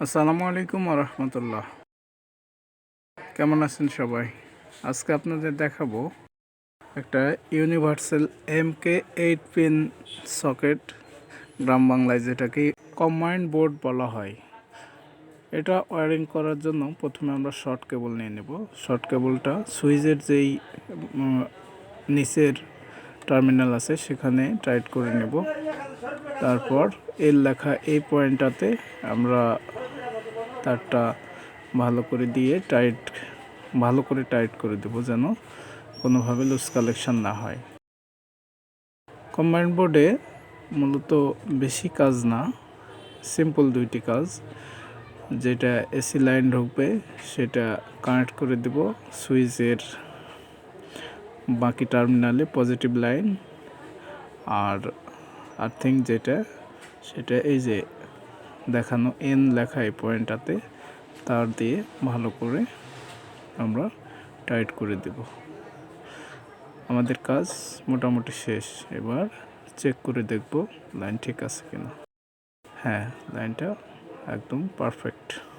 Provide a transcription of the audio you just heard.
আসসালামু আলাইকুম রহমতুল্লাহ কেমন আছেন সবাই? আজকে আপনাদের দেখাবো একটা universal M K eight pin socket, গ্রাম বাংলায় যেটাকে কম্বাইন্ড বোর্ড বলা হয়। এটা ওয়ারিং করার জন্য প্রথমে আমরা শর্ট কেবল নিয়ে নেব। শর্ট কেবলটা সুইচের যেই নিচের টার্মিনাল আছে সেখানে টাইট করে নেব। তারপর এর লেখা এই পয়েন্টটাতে আমরা তারটা ভালো করে দিয়ে টাইট ভালো করে টাইট করে দেবো যেন কোনোভাবে লুজ কালেকশন না হয়। কম্বাইন্ড বোর্ডে মূলত বেশি কাজ না সিম্পল দুইটি কাজ। যেটা এসি লাইন ঢুকবে, সেটা কানেক্ট করে দেব সুইচের বাকি টার্মিনালে পজিটিভ লাইন আর আর্থিং যেটা, সেটা এই যে দেখানো এন লেখা এই পয়েন্টটাতে তার দিয়ে ভালো করে আমরা টাইট করে দেব। আমাদের কাজ মোটামুটি শেষ। এবার চেক করে দেখব লাইন ঠিক আছে কিনা। হ্যাঁ লাইনটা একদম পারফেক্ট